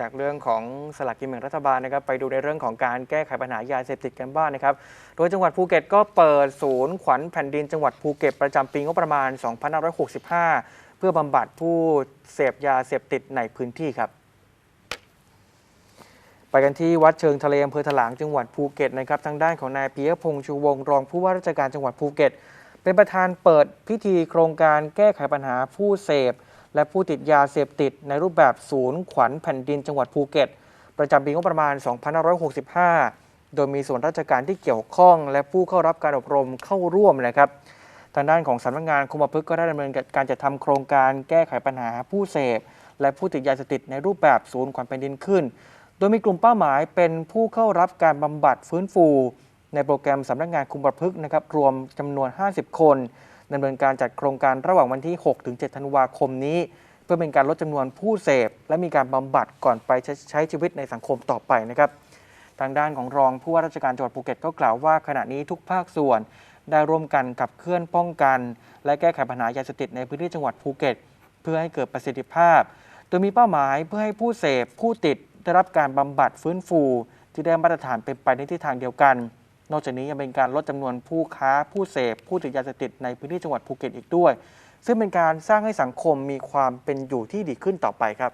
จากเรื่องของสลากกินแบ่งรัฐบาลนะครับไปดูในเรื่องของการแก้ไขปัญหายาเสพติดกันบ้างนะครับ โดยจังหวัดภูเก็ตก็เปิดศูนย์ขวัญแผ่นดินจังหวัดภูเก็ตประจำปีงบประมาณ 2565 เพื่อบำบัดผู้เสพยาเสพติดในพื้นที่ครับ ไปกันที่วัดเชิงทะเลอำเภอถลางจังหวัดภูเก็ตนะครับทางด้านของนายปิยพงษ์ชูวงศ์รองผู้ว่าราชการจังหวัดภูเก็ต เป็นประธานเปิดพิธีโครงการแก้ไขปัญหาผู้เสพ และผู้ติดยาเสพติดในรูปแบบศูนย์ขวัญแผ่นดินจังหวัดภูเก็ต ประจำปีงบประมาณ 2565 โดยมีส่วนราชการที่เกี่ยวข้อง และผู้เข้ารับการอบรมเข้าร่วมนะครับ ทางด้านของสำนักงานคุมประพฤกษ์ก็ได้ดำเนินการจัดทำโครงการแก้ไขปัญหาผู้เสพ และผู้ติดยาเสพติดในรูปแบบศูนย์ขวัญแผ่นดินขึ้น โดยมีกลุ่มเป้าหมายเป็นผู้เข้ารับการบำบัดฟื้นฟู ในโปรแกรมสำนักงานคุมประพฤกษ์นะครับรวมจำนวน 50 คน ดำเนินการจัดโครงการระหว่างวันที่6ถึง7ธันวาคมนี้ เพื่อเป็นการลดจำนวนผู้เสพ และมีการบำบัดก่อนไปใช้ใช,ชีวิตในสังคมต่อไปนะครับ ทางด้านของรองผู้ว่าราชการจังหวัดภูเก็ตก็กล่าวว่าขณะนี้ทุกภาคส่วน ได้ร่วมกันขับเคลื่อนป้องกัน และแก้ไขปัญหายาเสพติดในพื้นที่จังหวัดภูเก็ต เพื่อให้เกิดประสิทธิภาพ โดยมีเป้าหมายเพื่อให้ผู้เสพผู้ติดได้รับการบำบัดฟื้นฟู ที่ได้มาตรฐานเป็นไปในทิศทางเดียวกัน นอกจากนี้ยังเป็นการลดจำนวนผู้ค้าผู้เสพผู้ติดยาเสพติดในพื้นที่จังหวัดภูเก็ตอีกด้วย ซึ่งเป็นการสร้างให้สังคมมีความเป็นอยู่ที่ดีขึ้นต่อไปครับ